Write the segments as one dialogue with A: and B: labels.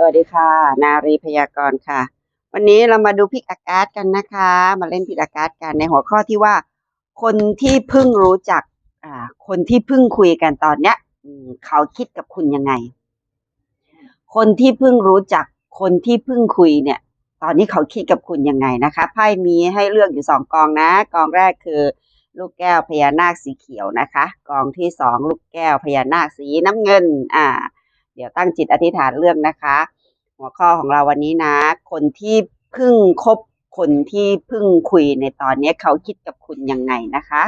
A: สวัสดีค่ะ นารีพยากรณ์ค่ะ วันนี้เรามาดูพิกอากาศกันนะคะ มาเล่นพิกอากาศกันในหัวข้อที่ว่า คนที่เพิ่งรู้จักอ่าคนที่เพิ่งคุยกันตอนเนี้ยเขาคิดกับคุณยังไง คนที่เพิ่งรู้จักคนที่เพิ่งคุยเนี่ย ตอนนี้เขาคิดกับคุณยังไงนะคะไพ่มีให้เลือกอยู่สองกองนะ กองแรกคือ ลูกแก้วพญานาคสีเขียวนะคะ กองที่สองลูกแก้วพญานาคสีน้ำเงิน อ่า เดี๋ยวตั้งจิตอธิษฐานเรื่องนะคะ หัวข้อของเราวันนี้นะ คนที่เพิ่งคบคนที่เพิ่งคุยในตอนนี้เขาคิดกับคุณยังไงนะคะ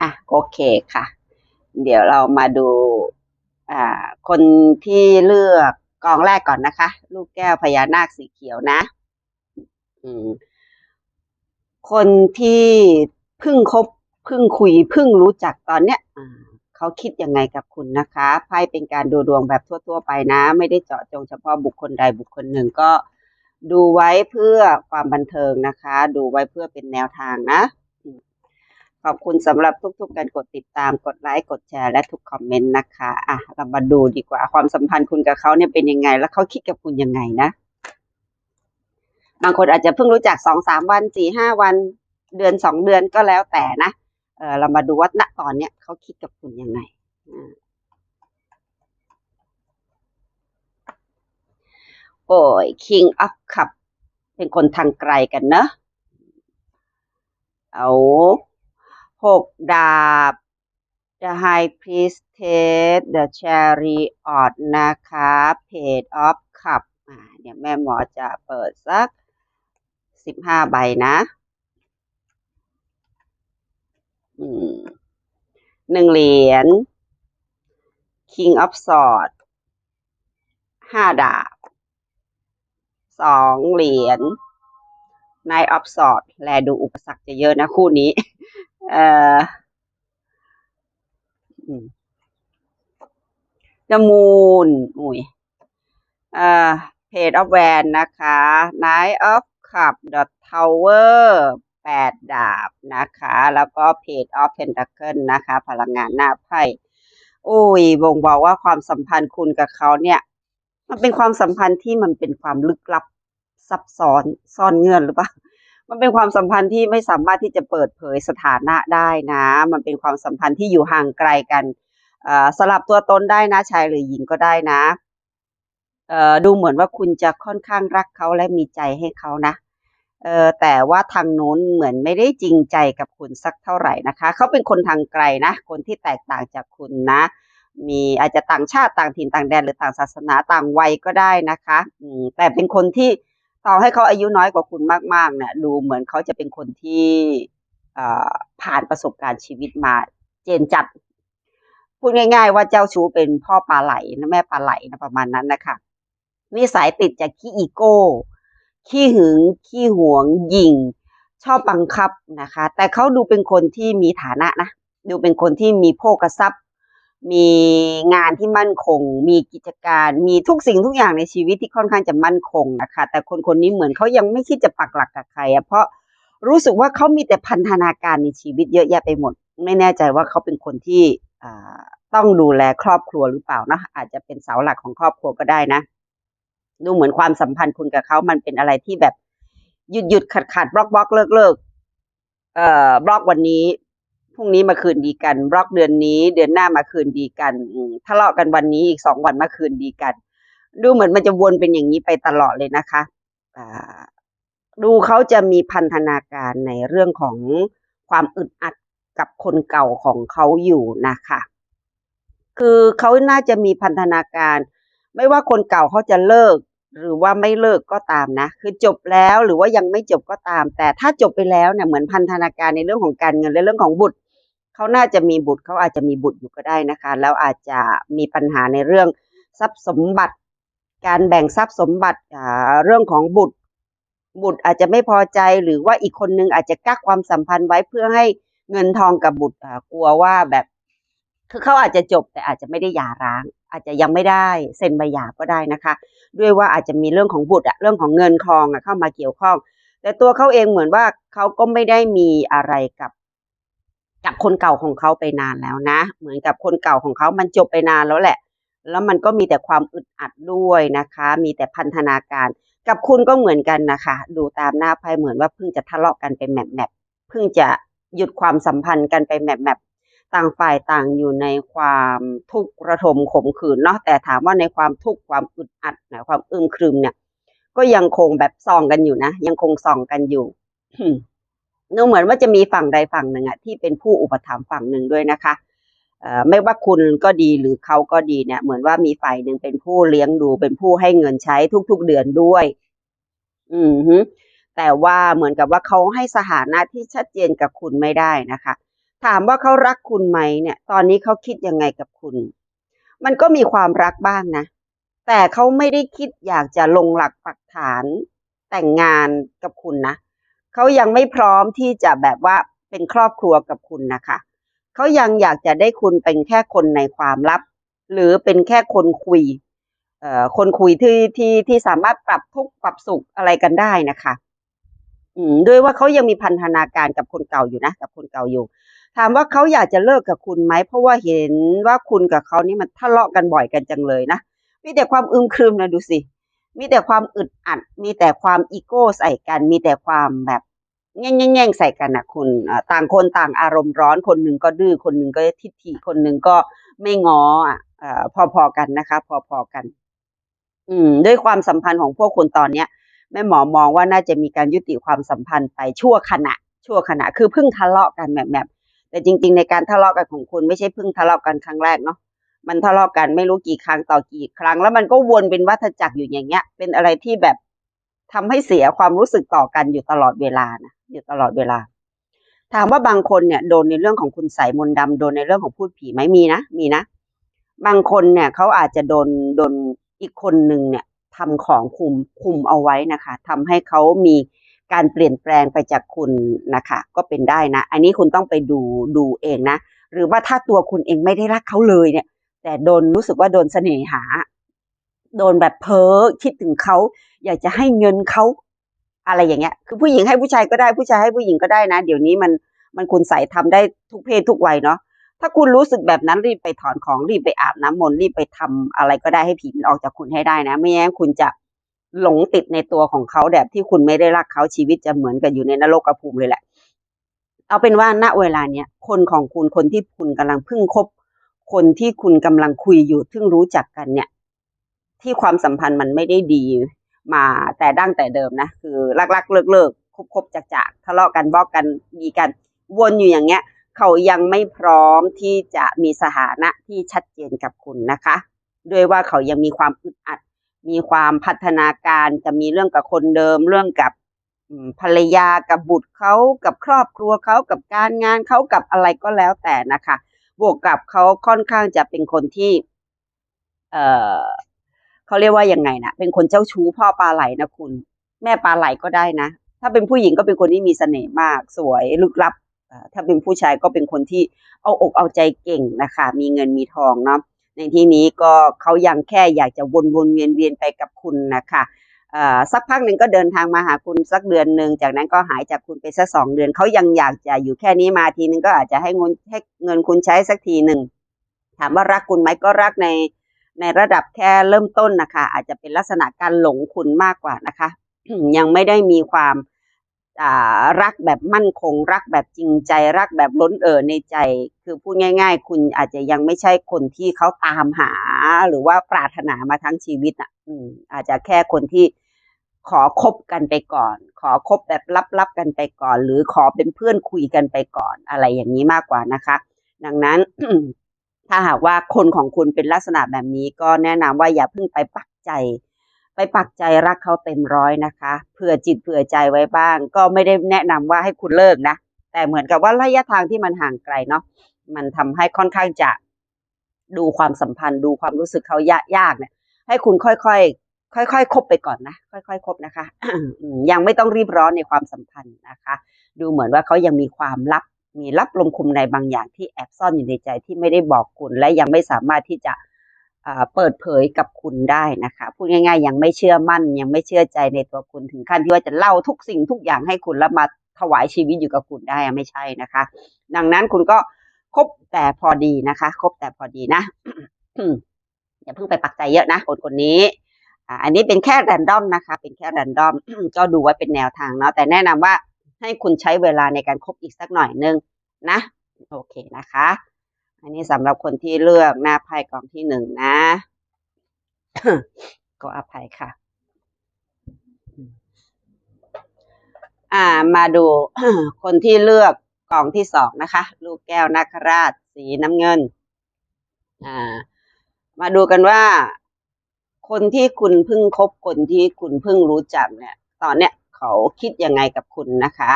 A: อะโอเคค่ะ เดี๋ยวเรามาดูอ่าคนที่เลือกกองแรกก่อนนะคะ ลูกแก้วพญานาคสีเขียวนะ คนที่เพิ่งคบเพิ่งคุยเพิ่งรู้จักตอนเนี้ยเขาคิดยังไงกับคุณนะคะไพ่เป็นการดูดวงแบบทั่ว ๆ ไปนะ ไม่ได้เจาะจงเฉพาะบุคคลใดบุคคลหนึ่งก็ดูไว้เพื่อความบันเทิงนะคะ ดูไว้เพื่อเป็นแนวทางนะ ขอบคุณสำหรับทุกๆการกดติดตามกดไลค์กดแชร์และทุกคอมเมนต์นะคะอะเรามาดูดีกว่าความสัมพันธ์คุณกับเขาเนี่ยเป็นยังไง แล้วเขาคิดกับคุณยังไงนะ บางคนอาจจะเพิ่งรู้จักสองสามวันสี่ห้าวันเดือนสองเดือนก็แล้วแต่นะเออเรามาดูว่าณตอนเนี้ยเขาคิดกับคุณยังไงโอ้ย King of Cup เป็นคนทางไกลกันเนอะเอาหกดาบ The High Priestess The Chariot นะคะ Page of Cup อ่าเดี๋ยวแม่หมอจะเปิดสัก สิบห้าใบนะหนึ่งเหรียญ King of Sword ห้าดาบสองเหรียญ Knight of sword แลดูอุปสรรคจะเยอะนะคู่นี้ เอ่ออืม The Moon อุ้ยเอ่อ Page of Wand นะคะ Knight of Cup The Tower แปดดาบนะคะ แล้วก็ Page of Pentacle นะคะ พลังงานหน้าไพ่อุ้ยบ่งบอกว่าความสัมพันธ์คุณกับเขาเนี่ย มันเป็นความสัมพันธ์ที่มันเป็นความลึกลับซับซ้อนซ่อนเงื่อนหรือเปล่ามันเป็นความสัมพันธ์ที่ไม่สามารถที่จะเปิดเผยสถานะได้นะ มันเป็นความสัมพันธ์ที่อยู่ห่างไกลกันสลับตัวตนได้นะชายหรือหญิงก็ได้นะดูเหมือนว่าคุณจะค่อนข้างรักเขาและมีใจให้เขานะ เออแต่ว่าทางโน้นเหมือนไม่ได้จริงใจกับคุณสักเท่าไหร่นะคะเขาเป็นคนทางไกลนะ คนที่แตกต่างจากคุณนะ มีอาจจะต่างชาติต่างถิ่นต่างแดนหรือต่างศาสนาต่างวัยก็ได้นะคะอืมแต่เป็นคนที่ต่อให้เขาอายุน้อยกว่าคุณมากๆเนี่ยดูเหมือนเขาจะเป็นคนที่อผ่านประสบการณ์ชีวิตมาเจนจัดพูดง่าย ๆ ว่าเจ้าชู้เป็นพ่อปลาไหลแม่ปลาไหลนะประมาณนั้นนะคะนิสัยติดจากขี้อีโก้ ขี้หึง ขี้หวง หยิ่ง ชอบบังคับนะคะ แต่เขาดูเป็นคนที่มีฐานะนะ ดูเป็นคนที่มีโภคทรัพย์ มีงานที่มั่นคง มีกิจการ มีทุกสิ่งทุกอย่างในชีวิตที่ค่อนข้างจะมั่นคงนะคะ แต่คนคนนี้เหมือนเขายังไม่คิดจะปักหลักกับใครอะเพราะรู้สึกว่าเขามีแต่พันธนาการในชีวิตเยอะแยะไปหมด ไม่แน่ใจว่าเขาเป็นคนที่ต้องดูแลครอบครัวหรือเปล่านะอาจจะเป็นเสาหลักของครอบครัวก็ได้นะ ดูเหมือนความสัมพันธ์คุณกับเขามันเป็นอะไรที่แบบหยุดหยุดขัดขัดบล็อกบล็อกเลิกเลิกเอ่อบล็อกวันนี้พรุ่งนี้มาคืนดีกัน บล็อกเดือนนี้ เดือนหน้ามาคืนดีกันทะเลาะกันวันนี้อีกสองวันมาคืนดีกัน ดูเหมือนมันจะวนเป็นอย่างนี้ไปตลอดเลยนะคะอ่าดูเขาจะมีพันธนาการในเรื่องของความอึดอัดกับคนเก่าของเขาอยู่นะคะ คือเขาน่าจะมีพันธนาการ ไม่ว่าคนเก่าเขาจะเลิก หรือว่าไม่เลิกก็ตามนะ คือจบแล้วหรือว่ายังไม่จบก็ตาม แต่ถ้าจบไปแล้วเนี่ยเหมือนพันธนาการในเรื่องของการเงินและเรื่องของบุตรเขาน่าจะมีบุตรเขาอาจจะมีบุตรอยู่ก็ได้นะคะ แล้วอาจจะมีปัญหาในเรื่องทรัพย์สมบัติ การแบ่งทรัพย์สมบัติอ่าเรื่องของบุตร บุตรอาจจะไม่พอใจหรือว่าอีกคนนึงอาจจะกักความสัมพันธ์ไว้เพื่อให้เงินทองกับบุตรกลัวว่าแบบคือเขาอาจจะจบแต่อาจจะไม่ได้หย่าร้าง อาจจะยังไม่ได้เซ็นใบหย่าก็ได้นะคะ ด้วยว่าอาจจะมีเรื่องของบุตรอะเรื่องของเงินทองอะเข้ามาเกี่ยวข้อง แต่ตัวเขาเองเหมือนว่าเขาก็ไม่ได้มีอะไรกับกับคนเก่าของเขาไปนานแล้วนะ เหมือนกับคนเก่าของเขามันจบไปนานแล้วแหละ แล้วมันก็มีแต่ความอึดอัดด้วยนะคะ มีแต่พันธนาการ กับคุณก็เหมือนกันนะคะ ดูตามหน้าไพ่เหมือนว่าเพิ่งจะทะเลาะกันไปแมบแมบเพิ่งจะหยุดความสัมพันธ์กันไปแมบแมบ ต่างฝ่ายต่างอยู่ในความทุกข์ระทมขมขื่นเนาะแต่ถามว่าในความทุกข์ความอึดอัดนะความอึมครึมเนี่ย ก็ยังคงแบบส่องกันอยู่นะ ยังคงส่องกันอยู่ดูเหมือนว่าจะมีฝั่งใดฝั่งหนึ่งอะที่เป็นผู้อุปถัมภ์ฝั่งหนึ่งด้วยนะคะเอ่อไม่ว่าคุณก็ดีหรือเขาก็ดีเนี่ย เหมือนว่ามีฝ่ายหนึ่งเป็นผู้เลี้ยงดู เป็นผู้ให้เงินใช้ทุกๆเดือนด้วย อืมแต่ว่าเหมือนกับว่าเขาให้สถานะที่ชัดเจนกับคุณไม่ได้นะคะ ถามว่าเขารักคุณไหมเนี่ย ตอนนี้เขาคิดยังไงกับคุณ มันก็มีความรักบ้างนะ แต่เขาไม่ได้คิดอยากจะลงหลักปักฐานแต่งงานกับคุณนะเขายังไม่พร้อมที่จะแบบว่าเป็นครอบครัวกับคุณนะคะเขายังอยากจะได้คุณเป็นแค่คนในความลับ หรือเป็นแค่คนคุยเอ่อคนคุยที่ที่ที่สามารถปรับทุกข์ปรับสุขอะไรกันได้นะคะ อืมด้วยว่าเขายังมีพันธนาการกับคนเก่าอยู่นะ กับคนเก่าอยู่ ถามว่าเขาอยากจะเลิกกับคุณไหม เพราะว่าเห็นว่าคุณกับเขานี่มันทะเลาะกันบ่อยกันจังเลยนะ มีแต่ความอึมครึมนะดูสิ มีแต่ความอึดอัด มีแต่ความอีโก้ใส่กัน มีแต่ความแบบแง่งแง่งใส่กันนะคุณต่างคนต่างอารมณ์ร้อน คนหนึ่งก็ดื้อ คนหนึ่งก็ทิฐิ คนหนึ่งก็ไม่งออะเอ่อพอๆกันนะคะ พอๆกัน อืม ด้วยความสัมพันธ์ของพวกคุณตอนเนี้ยแม่หมอมองว่าน่าจะมีการยุติความสัมพันธ์ไปชั่วขณะ ชั่วขณะ คือเพิ่งทะเลาะกันแบบแบบ แต่จริง ๆ ในการทะเลาะกันของคุณไม่ใช่เพิ่งทะเลาะกันครั้งแรกเนาะมันทะเลาะกันไม่รู้กี่ครั้งต่อกี่ครั้ง แล้วมันก็วนเป็นวัฏจักรอยู่อย่างเงี้ย เป็นอะไรที่แบบทำให้เสียความรู้สึกต่อกันอยู่ตลอดเวลานะอยู่ตลอดเวลา ถามว่าบางคนเนี่ยโดนในเรื่องของคุณใส่มนต์ดำโดนในเรื่องของพูดผีไหมมีนะมีนะ บางคนเนี่ยเขาอาจจะโดนโดนอีกคนหนึ่งเนี่ยทำของคุมคุมเอาไว้นะคะทำให้เขามี การเปลี่ยนแปลงไปจากคุณนะคะ ก็เป็นได้นะ อันนี้คุณต้องไปดูดูเองนะ หรือว่าถ้าตัวคุณเองไม่ได้รักเขาเลยเนี่ย แต่โดนรู้สึกว่าโดนเสน่หา โดนแบบเพ้อคิดถึงเขาอยากจะให้เงินเขาอะไรอย่างเงี้ย คือผู้หญิงให้ผู้ชายก็ได้ผู้ชายให้ผู้หญิงก็ได้นะ เดี๋ยวนี้มันมันคุณใส่ทำได้ทุกเพศทุกวัยเนาะถ้าคุณรู้สึกแบบนั้นรีบไปถอนของรีบไปอาบน้ำมนต์รีบไปทำอะไรก็ได้ให้ผีมันออกจากคุณให้ได้นะ ไม่งั้นคุณจะ หลงติดในตัวของเขาแบบที่คุณไม่ได้รักเขาชีวิตจะเหมือนกับอยู่ในนรกภูมิเลยแหละ เอาเป็นว่าณเวลาเนี้ยคนของคุณคนที่คุณกำลังพิ่งคบ คนที่คุณกำลังคุยอยู่ซึ่งรู้จักกันเนี่ย ที่ความสัมพันธ์มันไม่ได้ดีมาแต่ดั้งแต่เดิมนะ คือรักๆเลิกเลิกคบคบจากจากทะเลาะกันบอกกันมีกัน วนอยู่อย่างเงี้ย เขายังไม่พร้อมที่จะมีสถานะที่ชัดเจนกับคุณนะคะ ด้วยว่าเขายังมีความอึดอัด มีความพัฒนาการจะมีเรื่องกับคนเดิม เรื่องกับภรรยากับบุตรเขากับครอบครัวเขากับการงานเขากับอะไรก็แล้วแต่นะคะ บวกกับเขาค่อนข้างจะเป็นคนที่ เอ่อเขาเรียกว่ายังไงนะเป็นคนเจ้าชู้พ่อปลาไหลนะคุณ แม่ปลาไหลก็ได้นะ ถ้าเป็นผู้หญิงก็เป็นคนที่มีเสน่ห์มาก สวยลึกลับถ้าเป็นผู้ชายก็เป็นคนที่เอาอกเอาใจเก่งนะคะ มีเงินมีทองเนาะ ในที่นี้ก็เขายังแค่อยากจะวนวนเวียนเวียนไปกับคุณนะคะอ่อสักพักหนึ่งก็เดินทางมาหาคุณสักเดือนหนึ่งจากนั้นก็หายจากคุณไปสักสองเดือนเขายังอยากจะอยู่แค่นี้มาทีนึงก็อาจจะให้เงินให้เงินคุณใช้สักทีหนึ่งถามว่ารักคุณไหมก็รักในในระดับแค่เริ่มต้นนะคะ อาจจะเป็นลักษณะการหลงคุณมากกว่านะคะ ยังไม่ได้มีความ รักแบบมั่นคง รักแบบจริงใจรักแบบล้นเอ่อในใจ คือพูดง่าย ๆ คุณอาจจะยังไม่ใช่คนที่เขาตามหา หรือว่าปรารถนามาทั้งชีวิตอะ อืม อาจจะแค่คนที่ขอคบกันไปก่อน ขอคบแบบลับๆกันไปก่อน หรือขอเป็นเพื่อนคุยกันไปก่อนอะไรอย่างนี้มากกว่านะคะ ดังนั้น ถ้าหากว่าคนของคุณเป็นลักษณะแบบนี้ก็แนะนำว่าอย่าเพิ่งไปปักใจ ไปปักใจรักเขาเต็มร้อยนะคะเผื่อจิตเผื่อใจไว้บ้าง ก็ไม่ได้แนะนำว่าให้คุณเลิกนะ แต่เหมือนกับว่าระยะทางที่มันห่างไกลเนาะมันทำให้ค่อนข้างจะดูความสัมพันธ์ ดูความรู้สึกเขายากยากเนี่ย ให้คุณค่อยๆค่อยๆคบไปก่อนนะค่อยๆคบนะคะยังไม่ต้องรีบร้อนในความสัมพันธ์นะคะ ดูเหมือนว่าเขายังมีความลับมีลับลมคุมในบางอย่างที่แอบซ่อนอยู่ในใจที่ไม่ได้บอกคุณ และยังไม่สามารถที่จะ เปิดเผยกับคุณได้นะคะพูดง่าย ๆ ยังไม่เชื่อมั่น ยังไม่เชื่อใจในตัวคุณถึงขั้นที่ว่าจะเล่าทุกสิ่งทุกอย่างให้คุณแล้วมาถวายชีวิตอยู่กับคุณได้ไม่ใช่นะคะ ดังนั้นคุณก็คบแต่พอดีนะคะคบแต่พอดีนะอย่าเพิ่งไปปักใจเยอะนะคนคนนี้อันนี้เป็นแค่แรนดอมนะคะ เป็นแค่แรนดอมก็ดูไว้เป็นแนวทางเนาะแต่แนะนำว่าให้คุณใช้เวลาในการคบอีกสักหน่อยนึงนะ โอเคนะคะ อันนี้สำหรับคนที่เลือกหน้าไพ่กองที่หนึ่งนะ ก็อภัยค่ะ อ่า มาดูคนที่เลือกกองที่สองนะคะ ลูกแก้วนาคราช สีน้ำเงิน อ่า มาดูกันว่า คนที่คุณเพิ่งคบคนที่คุณเพิ่งรู้จักเนี่ย ตอนเนี้ยเขาคิดยังไงกับคุณนะคะ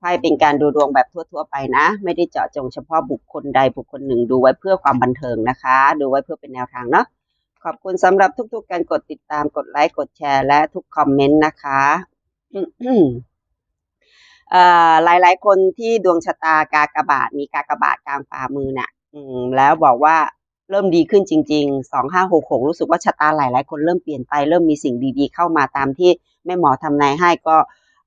A: ไพ่เป็นการดูดวงแบบทั่ว ๆ ไปนะ ไม่ได้เจาะจงเฉพาะบุคคลใดบุคคลหนึ่งดูไว้เพื่อความบันเทิงนะคะ ดูไว้เพื่อเป็นแนวทางเนาะขอบคุณสำหรับทุก ๆ การกดติดตามกดไลค์กดแชร์และทุกคอมเมนต์นะคะอ่อหลายๆคนที่ดวงชะตากากระบาทมีกากระบาทกลางฝ่ามือน่ะแล้วบอกว่าเริ่มดีขึ้นจริง ๆ สองห้าหกหกรู้สึกว่าชะตาหลายๆคนเริ่มเปลี่ยนไปเริ่มมีสิ่งดีๆ เข้ามาตามที่แม่หมอทำนายให้ก็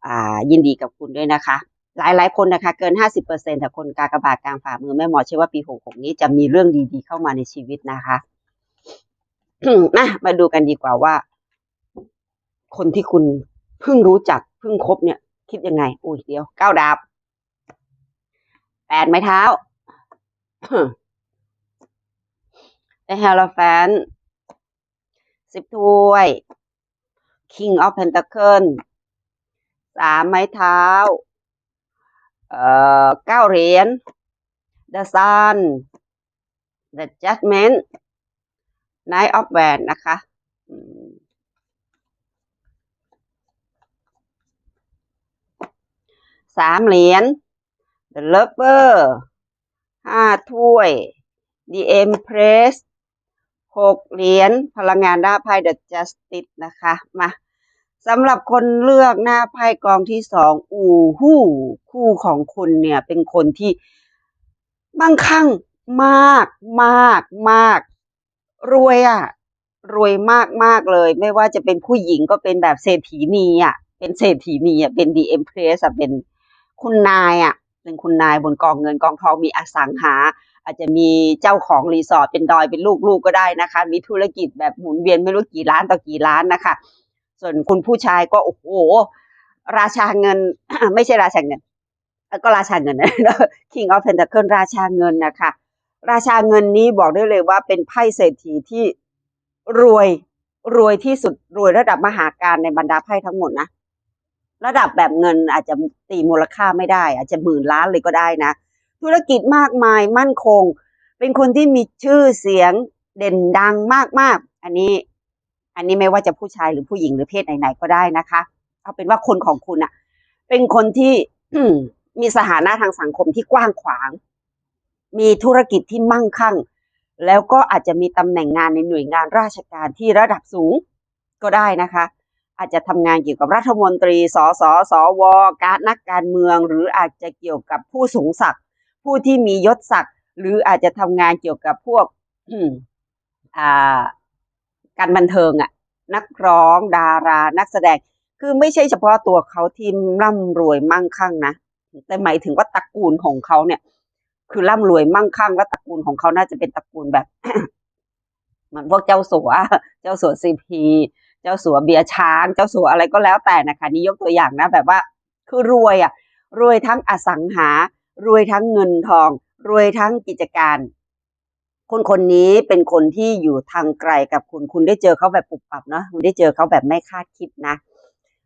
A: อ่ายินดีกับคุณด้วยนะคะ หลายๆ คนนะคะเกินห้าสิบเปอร์เซ็นแต่คนกากบาทกลางฝ่ามือแม่หมอเชื่อว่าปีหกหกนี้จะมีเรื่องดีๆ เข้ามาในชีวิตนะคะมามาดูกันดีกว่าว่า คนที่คุณเพิ่งรู้จักเพิ่งคบเนี่ย คิดยังไง อุ้ยเดียวเก้าดาบแปดไม้เท้า The Hierophant สิบถ้วย King of Pentacle สามไม้เท้า เก้าเหรียญ The Sun The Judgment Knight of Wand นะคะ สามเหรียญ The Lover ห้าถ้วย The Empress หกเหรียญ พลังงานหน้าไพ่ The Justice นะคะ มา สำหรับคนเลือกหน้าไพ่กองที่สองอูหู้คู่ของคุณเนี่ย เป็นคนที่มั่งคั่งมากมากมาก รวยอะรวยมากมากเลย ไม่ว่าจะเป็นผู้หญิงก็เป็นแบบเศรษฐีนีอะเป็นเศรษฐีนีอะเป็น The Empress อะเป็นคุณนายอะเป็นคุณนายบนกองเงินกองทองมีอสังหา อาจจะมีเจ้าของรีสอร์ทเป็นดอยเป็นลูกๆก็ได้นะคะ มีธุรกิจแบบหมุนเวียนไม่รู้กี่ล้านต่อกี่ล้านนะคะ ส่วนคุณผู้ชายก็โอ้โห ราชาเงิน ไม่ใช่ราชาเงิน ก็ราชาเงินนะ King of Pentacle ราชาเงินนะคะ ราชาเงินนี้บอกได้เลยว่าเป็นไพ่เศรษฐีที่รวยรวยที่สุดรวยระดับมหาการในบรรดาไพ่ทั้งหมดนะระดับแบบเงินอาจจะตีมูลค่าไม่ได้ อาจจะหมื่นล้านเลยก็ได้นะ ธุรกิจมากมายมั่นคง เป็นคนที่มีชื่อเสียงเด่นดังมากๆ อันนี้ อันนี้ไม่ว่าจะผู้ชายหรือผู้หญิงหรือเพศไหนๆก็ได้นะคะ เอาเป็นว่าคนของคุณอะเป็นคนที่มีสถานะทางสังคมที่กว้างขวาง มีธุรกิจที่มั่งคั่ง แล้วก็อาจจะมีตำแหน่งงานในหน่วยงานราชการที่ระดับสูงก็ได้นะคะ อาจจะทำงานเกี่ยวกับรัฐมนตรี สสสว การนักการเมือง หรืออาจจะเกี่ยวกับผู้สูงศักดิ์ผู้ที่มียศศักดิ์หรืออาจจะทำงานเกี่ยวกับพวกอ่า การบันเทิงอะนักร้องดารานักแสดง คือไม่ใช่เฉพาะตัวเขาที่ร่ำรวยมั่งคั่งนะแต่หมายถึงว่าตระกูลของเขาเนี่ย คือร่ำรวยมั่งคั่งและตระกูลของเขาน่าจะเป็นตระกูลแบบเหมือนพวกเจ้าสัว เจ้าสัวซีพีเจ้าสัวเบียช้าง เจ้าสัวอะไรก็แล้วแต่นะคะนี่ยกตัวอย่างนะ แบบว่า คือรวยอะรวยทั้งอสังหา รวยทั้งเงินทอง รวยทั้งกิจการ คนคนนี้เป็นคนที่อยู่ทางไกลกับคุณ คุณได้เจอเขาแบบปุบปับเนาะคุณได้เจอเขาแบบไม่คาดคิดนะ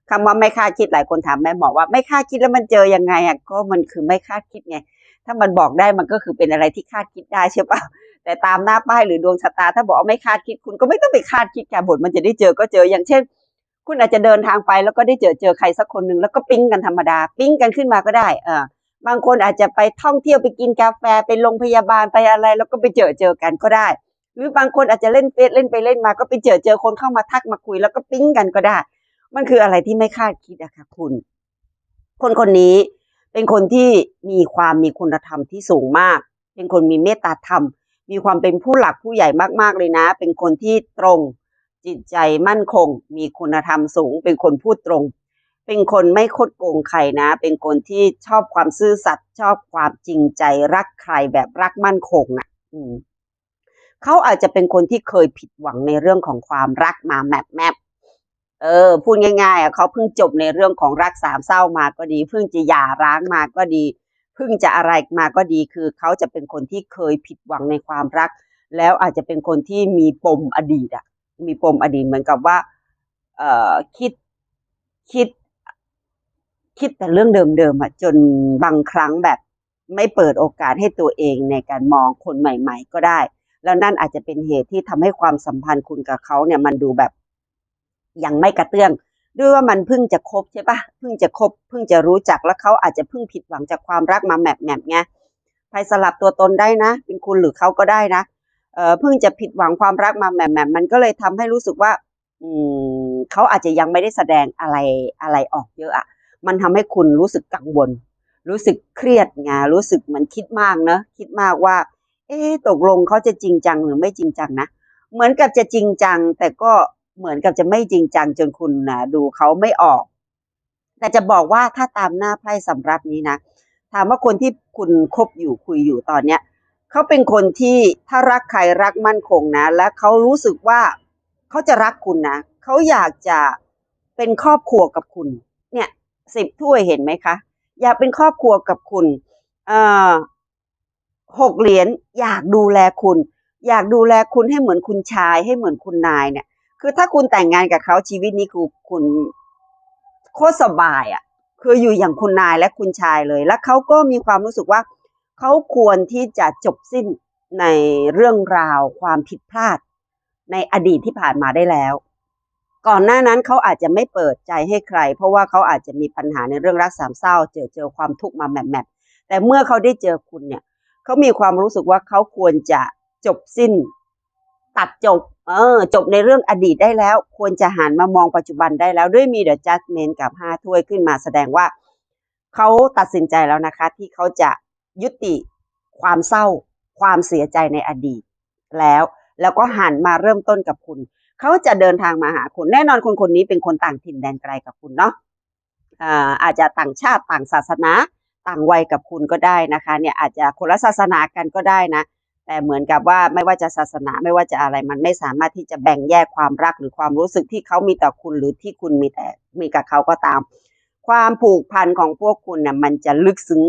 A: คำว่าไม่คาดคิดหลายคนถามแม่หมอว่าไม่คาดคิดแล้วมันเจอยังไงอะก็มันคือไม่คาดคิดไงถ้ามันบอกได้มันก็คือเป็นอะไรที่คาดคิดได้ใช่ปะแต่ตามหน้าป้ายหรือดวงชะตา ถ้าบอกไม่คาดคิดคุณก็ไม่ต้องไปคาดคิดแค่บทมันจะได้เจอก็เจออย่างเช่น คุณอาจจะเดินทางไปแล้วก็ได้เจอเจอใครสักคนหนึ่งแล้วก็ปิ๊งกันธรรมดา ปิ๊งกันขึ้นมาก็ได้เออ บางคนอาจจะไปท่องเที่ยวไปกินกาแฟไปโรงพยาบาลไปอะไร แล้วก็ไปเจอเจอกันก็ได้ หรือบางคนอาจจะเล่นเฟซเล่นไปเล่นมา ก็ไปเจอเจอคนเข้ามาทักมาคุย แล้วก็ปิ๊งกันก็ได้ มันคืออะไรที่ไม่คาดคิดอะค่ะคุณ คนคนนี้เป็นคนที่มีความมีคุณธรรมที่สูงมาก เป็นคนมีเมตตาธรรม มีความเป็นผู้หลักผู้ใหญ่มากๆเลยนะ เป็นคนที่ตรงจิตใจมั่นคง มีคุณธรรมสูง เป็นคนพูดตรง เป็นคนไม่คดโกงใครนะ เป็นคนที่ชอบความซื่อสัตย์ชอบความจริงใจรักใครแบบรักมั่นคงอะ อืมเขาอาจจะเป็นคนที่เคยผิดหวังในเรื่องของความรักมาแมบแมบเออ พูดง่ายๆอะเขาเพิ่งจบในเรื่องของรักสามเศร้ามาก็ดี เพิ่งจะหย่าร้างมาก็ดี เพิ่งจะอะไรมาก็ดี คือเขาจะเป็นคนที่เคยผิดหวังในความรัก แล้วอาจจะเป็นคนที่มีปมอดีตอะ มีปมอดีตเหมือนกับว่า เอ่อคิดคิด คิดแต่เรื่องเดิมๆอะจนบางครั้งแบบไม่เปิดโอกาสให้ตัวเองในการมองคนใหม่ ๆ ก็ได้ แล้วนั่นอาจจะเป็นเหตุที่ทำให้ความสัมพันธ์คุณกับเขาเนี่ยมันดูแบบยังไม่กระเตื้อง ด้วยว่ามันเพิ่งจะคบใช่ปะเพิ่งจะคบเพิ่งจะรู้จักแล้วเขาอาจจะเพิ่งผิดหวังจากความรักมาแมบแมบไงใครสลับตัวตนได้นะ เป็นคุณหรือเขาก็ได้นะเออเพิ่งจะผิดหวังความรักมาแหม่มๆมันก็เลยทำให้รู้สึกว่า อืมเขาอาจจะยังไม่ได้แสดงอะไรอะไรออกเยอะอะ มันทำให้คุณรู้สึกกังวล รู้สึกเครียดไงรู้สึกเหมือนคิดมากเนอะคิดมากว่า เอ๊ตกลงเขาจะจริงจังหรือไม่จริงจังนะเหมือนกับจะจริงจัง แต่ก็เหมือนกับจะไม่จริงจังจนคุณนะดูเขาไม่ออก แต่จะบอกว่าถ้าตามหน้าไพ่สำรับนี้นะถามว่าคนที่คุณคบอยู่คุยอยู่ตอนเนี้ยเขาเป็นคนที่ถ้ารักใครรักมั่นคงนะ และเขารู้สึกว่าเขาจะรักคุณนะเขาอยากจะเป็นครอบครัวกับคุณเสิบถ้วยเห็นไหมคะ อยากเป็นครอบครัวกับคุณหกเหรียญอยากดูแลคุณ อยากดูแลคุณให้เหมือนคุณชายให้เหมือนคุณนายเนี่ย คือถ้าคุณแต่งงานกับเขาชีวิตนี้คือคุณโคตรสบายอะ คืออยู่อย่างคุณนายและคุณชายเลย แล้วเขาก็มีความรู้สึกว่าเขาควรที่จะจบสิ้นในเรื่องราวความผิดพลาดในอดีตที่ผ่านมาได้แล้ว ก่อนหน้านั้นเขาอาจจะไม่เปิดใจให้ใคร เพราะว่าเขาอาจจะมีปัญหาในเรื่องรักสามเศร้า เจอเจอความทุกข์มาแมบแมแต่เมื่อเขาได้เจอคุณเนี่ยเขามีความรู้สึกว่าเขาควรจะจบสิ้น ตัดจบ เออ จบในเรื่องอดีตได้แล้ว ควรจะหันมามองปัจจุบันได้แล้วด้วยมีเดอะจัดเมนกับห้าถ้วยขึ้นมาแสดงว่าเขาตัดสินใจแล้วนะคะ ที่เขาจะยุติความเศร้า ความเสียใจในอดีต แล้วแล้วก็หันมาเริ่มต้นกับคุณ เขาจะเดินทางมาหาคุณแน่นอนคนคนนี้เป็นคนต่างถิ่นแดนไกลกับคุณเนาะอาอาจจะต่างชาติต่างศาสนา ต่างวัยกับคุณก็ได้นะคะ เนี่ยอาจจะคนละศาสนากันก็ได้นะ แต่เหมือนกับว่าไม่ว่าจะศาสนาไม่ว่าจะอะไรมันไม่สามารถที่จะแบ่งแยกความรักหรือความรู้สึกที่เขามีต่อคุณหรือที่คุณมีแต่มีกับเขาก็ตาม ความผูกพันของพวกคุณเนี่ยมันจะลึกซึ้ง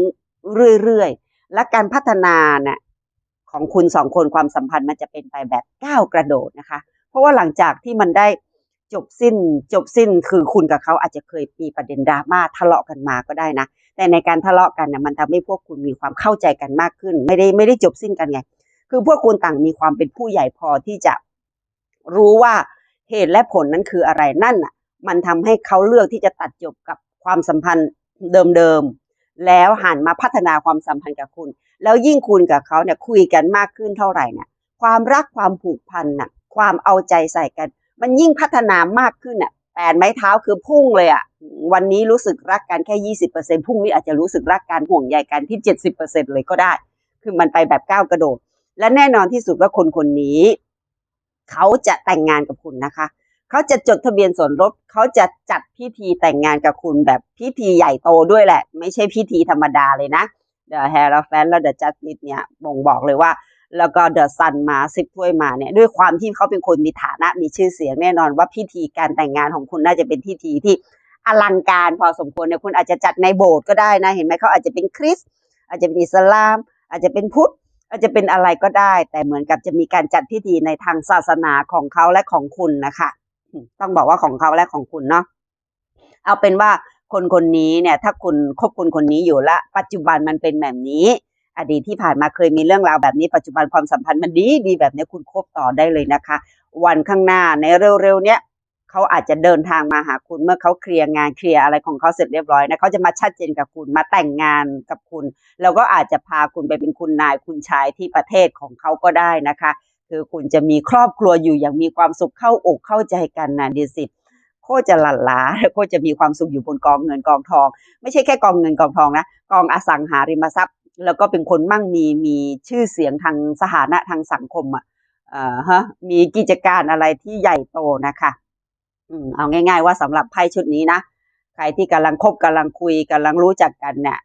A: เรื่อยๆ และการพัฒนาเนี่ยของคุณสองคนความสัมพันธ์มันจะเป็นไปแบบก้าวกระโดดนะคะ เพราะว่าหลังจากที่มันได้จบสิ้นจบสิ้นคือคุณกับเขาอาจจะเคยมีประเด็นดราม่าทะเลาะกันมาก็ได้นะ แต่ในการทะเลาะกันนี่ยมันทำให้พวกคุณมีความเข้าใจกันมากขึ้น ไม่ได้ไม่ได้จบสิ้นกันไง คือพวกคุณต่างมีความเป็นผู้ใหญ่พอที่จะรู้ว่าเหตุและผลนั้นคืออะไรนั่นน่ะ มันทำให้เขาเลือกที่จะตัดจบกับความสัมพันธ์เดิมๆแล้วหันมาพัฒนาความสัมพันธ์กับคุณ แล้วยิ่งคุณกับเขาเนี่ยคุยกันมากขึ้นเท่าไหร่เนี่ยความรักความผูกพันน่ะ ความเอาใจใส่กัน มันยิ่งพัฒนามากขึ้นน่ะแปดไม้เท้าคือพุ่งเลยอะ วันนี้รู้สึกรักกันแค่ยี่สิบเปอร์เซ็นพรุ่งนี้อาจจะรู้สึกรักกันห่วงใยกันที่เจ็ดสิบเปอร์เซ็นเลยก็ได้ คือมันไปแบบก้าวกระโดด และแน่นอนที่สุดว่าคนคนนี้ เขาจะแต่งงานกับคุณนะคะ เขาจะจดทะเบียนสมรสเขาจะจัดพิธีแต่งงานกับคุณแบบพิธีใหญ่โตด้วยแหละ ไม่ใช่พิธีธรรมดาเลยนะ The h a i r f a n และ The Justice เนี่ยบ่งบอกเลยว่า แล้วก็ The Sun มาสิบถ้วยมาเนี่ยด้วยความที่เขาเป็นคนมีฐานะมีชื่อเสียงแน่นอนว่าพิธีการแต่งงานของคุณน่าจะเป็นพิธีที่อลังการพอสมควรเนี่ยคุณอาจจะจัดในโบสถ์ก็ได้นะเห็นไหมเขาอาจจะเป็นคริสต์อาจจะเป็นอิสลาม อาจจะเป็นพุทธอาจจะเป็นอะไรก็ได้ แต่เหมือนกับจะมีการจัดพิธีในทางศาสนาของเขาและของคุณนะคะต้องบอกว่าของเขาและของคุณเนาะเอาเป็นว่าคนคนนี้เนี่ย ถ้าคุณคบคนคนนี้อยู่ละ ปัจจุบันมันเป็นแบบนี้ อดีตที่ผ่านมาเคยมีเรื่องราวแบบนี้ปัจจุบันความสัมพันธ์มันดีดีแบบนี้คุณคบต่อได้เลยนะคะ วันข้างหน้าในเร็วๆเนี้ยเขาอาจจะเดินทางมาหาคุณเมื่อเขาเคลียร์งานเคลียร์อะไรของเขาเสร็จเรียบร้อยนะเขาจะมาชัดเจนกับคุณมาแต่งงานกับคุณ แล้วก็อาจจะพาคุณไปเป็นคุณนายคุณชายที่ประเทศของเขาก็ได้นะคะ คือคุณจะมีครอบครัวอยู่อย่างมีความสุขเข้าอกเข้าใจกันนะดีสิโคตรจะหลั่นล้าโคตรจะมีความสุขอยู่บนกองเงินกองทอง ไม่ใช่แค่กองเงินกองทองนะกองอสังหาริมทรัพย์ แล้วก็เป็นคนมั่งมีมีชื่อเสียงทางสถานะทางสังคมอะเอ่อฮะมีกิจการอะไรที่ใหญ่โตนะคะอืมเอาง่าย ๆ ว่าสำหรับไพ่ชุดนี้นะใครที่กำลังคบกำลังคุยกำลังรู้จักกันเนี่ย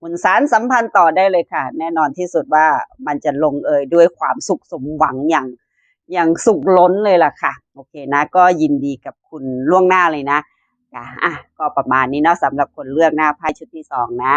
A: คุณสารสัมพันธ์ต่อได้เลยค่ะ แน่นอนที่สุดว่ามันจะลงเอยด้วยความสุขสมหวังอย่างอย่างสุขล้นเลยล่ะค่ะ โอเคนะ ก็ยินดีกับคุณล่วงหน้าเลยนะอะก็ประมาณนี้เนาะสำหรับคนเลือกหน้าไพ่ชุดที่สองนะ